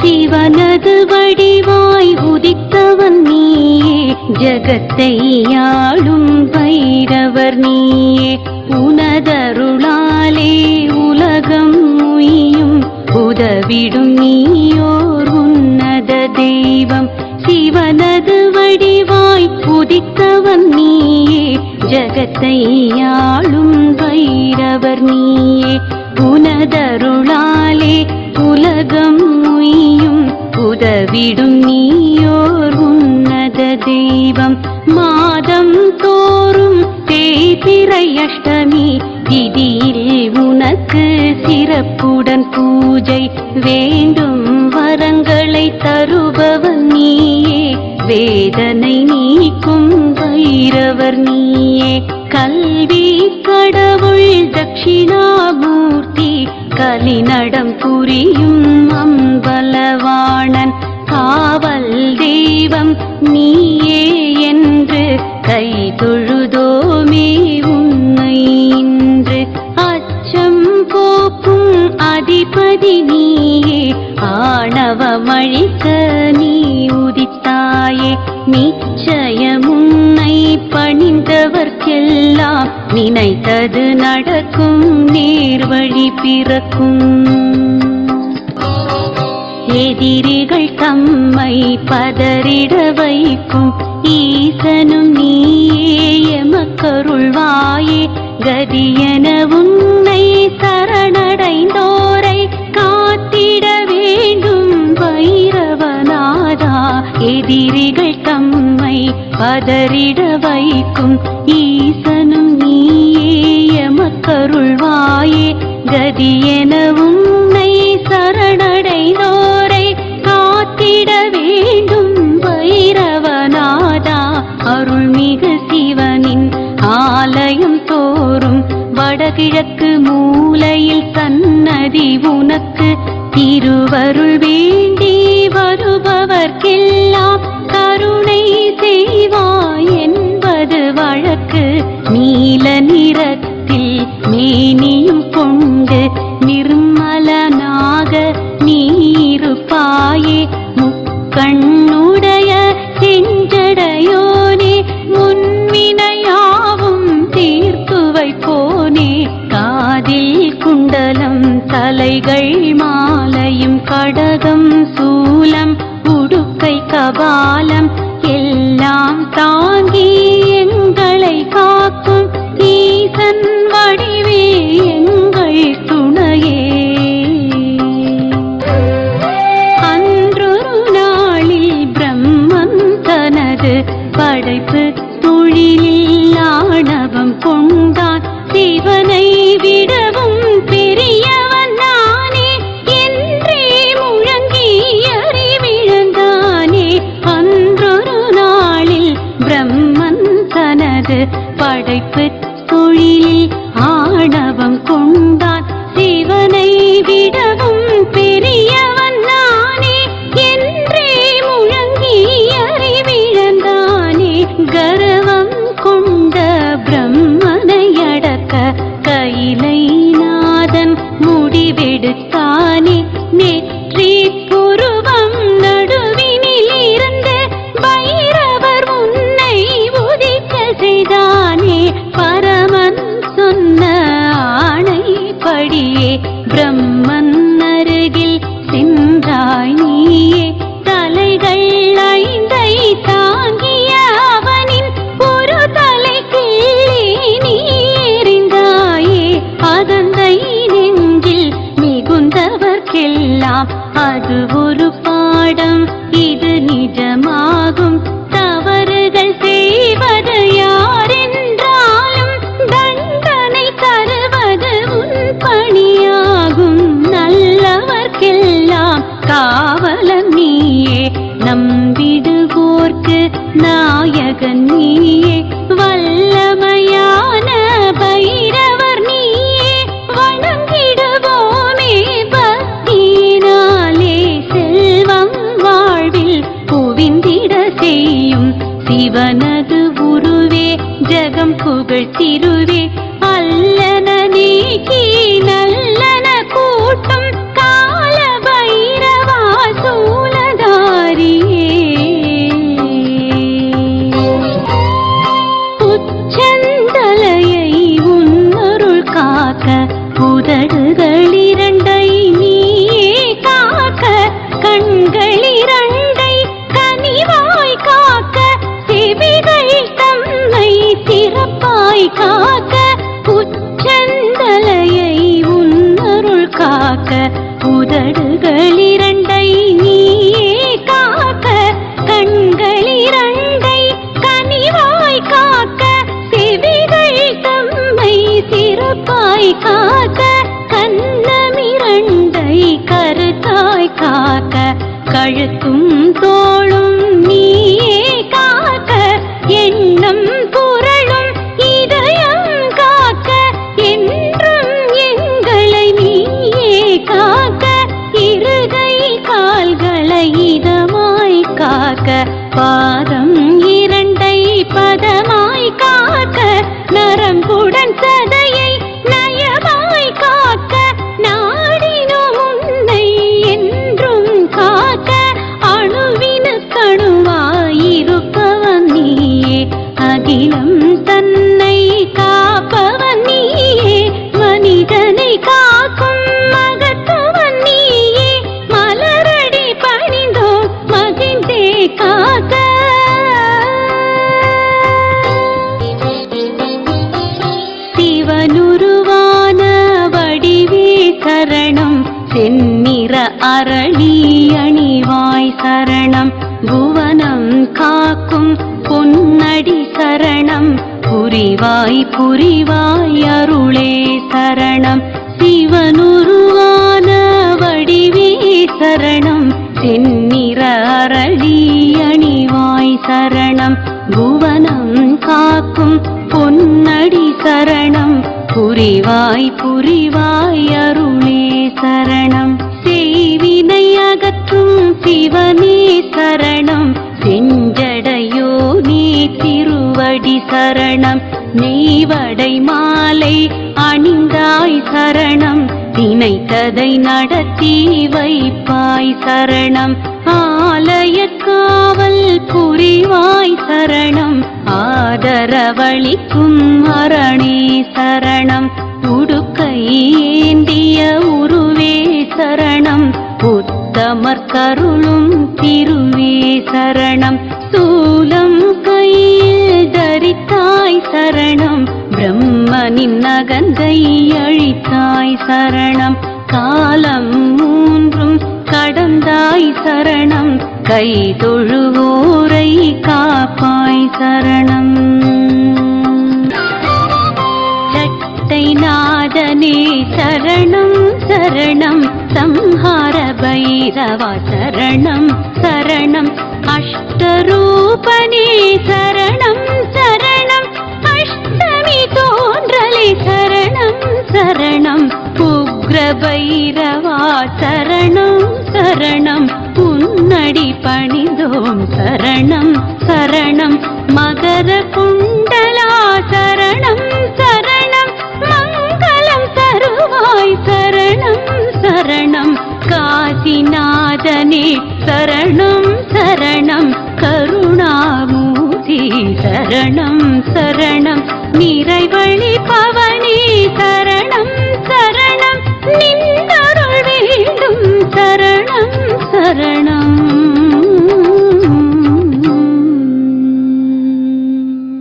சிவனது வடிவாய் உதித்தவன் நீயே ஜகத்தை ஆளும் பைரவர் ஜகத்தை ஆளும் பைரவர் நீயே உனதருளாலே உலகம் உய்யும் உதவிடும் நீயோர் உன்னத தெய்வம். மாதம் தோறும் தேய்திரை அஷ்டமி திதியில் உனக்கு சிறப்புடன் பூஜை. வேண்டும் வரங்களை தருபவன் நீயே வேதனை நீக்கும் பைரவர் நீயே கல்வி கடவுள் தட்சிணாமூர்த்தி கலிநடம் புரியும் அம்பலவாணன் காவல் தெய்வம் நீயே என்று கை தொழுதோமே உன்னை இன்று. அச்சம் போக்கும் அதிபதி நீயே ஆணவமழிக்க நீ உதித்தாயே நீ நினைத்தது நடக்கும் நேர்வழி பிறக்கும். எதிரிகள் தம்மை பதறிட வைக்கும். ஈசனும் நீயே எமக்கருள்வாயே. கதியென உன்னை சரணடைந்தோரை காத்திட வேண்டும் பைரவநாதா. எதிரிகள் தம்மை பதறிட வைக்கும் ஈசன் கதி கதியென உன்னை சரணடைந்தோரை காத்திட வேண்டும் வைரவநாதா அருள்மிகு சிவனின் ஆலயம் தோறும் வடகிழக்கு மூலையில் சன்னதி உனக்கு திருவருள் வேண்டி வருபவர்க்கெல்லாம் கருணை செய்வாய் என்பது வழக்கு. நீல நிற மேனியும் கொண்டு நிர்மலனாக நீருப்பாயே முக்கண்ணுடைய செஞ்சடையோனே முன்வினையாவும் தீர்த்து வைப்போனே காதில் குண்டலம் தலைகள் மா படைப்பு தொழிலில் ஆணவம் கொண்டா பிரம்மன் அருகில் சென்றாய் நீயே. தலைகள் ஐந்தை தாங்கிய அவனின் ஒரு தலை கிள்ளி நீ எறிந்தாயே. அதந்தை நெஞ்சில் மிகுந்தவர்க்கெல்லாம் அது ஒரு பாடம். காவலன் நீயே நம்பிடுவோர்க்கு நாயகன் நீயே வல்லமையான பைரவர் நீயே வணங்கிடுவோமே பக்தியினாலே செல்வம் வாழ்வில் குவிந்திட செய்யும் சிவனது உருவே ஜகம் புகழ் தம்மை சிறப்பாய் காக்க புச்சந்தலையை உன்னருள் காக்க உதடுகள் இரண்டை நீயே காக்க கண்கள் இரண்டை கனிவாய் காக்க செவிகள் தம்மை சிறப்பாய் காக்க கண்ணமிரண்டை கருத்தாய் காக்க கழுத்தும் தோளும் நீயே காக்க என்னும் குரலும் இதயம் காக்க என்றும் எங்களை நீயே காக்க இருகை கால்களை இதமாய் காக்க பாதம் இரண்டை பதமாய் காக்க நரம்புட இளம் தன்னை காப்பவன் நீயே மனிதனை காக்கும் மகத்துவன் நீயே. மலரடி பணிந்தோ மகிழ்ந்தே காக்க. சிவனுருவான வடிவே சரணம் செந்நிற அரளி அணிவாய் சரணம். புவனம் காக்கும் பொன்னடி சரணம். புரிவாய் புரிவாய் அருளே சரணம். சிவனுருவான வடிவே சரணம். செந்நிற அரளி அணிவாய் சரணம். புவனம் காக்கும் பொன்னடி சரணம். புரிவாய் புரிவாய் அருளே சரணம். செய்வினை அகற்றும் சிவனே சரணம். செஞ்சடையோ நீ திருவடி சரணம். நெய்வடை மாலை அணிந்தாய் சரணம். நினைத்ததை நடத்தி வைப்பாய் சரணம். ஆலய காவல் புரிவாய் சரணம். ஆதரவளிக்கும் அரணே சரணம். உடுக்கையே அமர்த்தருளும் திருவே சரணம் சூலம் கையில் தரித்தாய் சரணம். பிரம்மனின் நகந்தை அழித்தாய் சரணம். காலம் மூன்றும் கடந்தாய் சரணம். கை தொழுவோரை காப்பாய் சரணம். சட்டை நாதனே சரணம் சரணம். பைரவா சரணம் சரணம். அஷ்டரூபனே சரணம் சரணம். அஷ்டமி தோன்றலே சரணம் சரணம். உக்ரபைரவா சரணம் சரணம். சரணம் சரணம். நிறைவழி பவனி சரணம் சரணம். நின்றருள் வேண்டும் சரணம் சரணம்.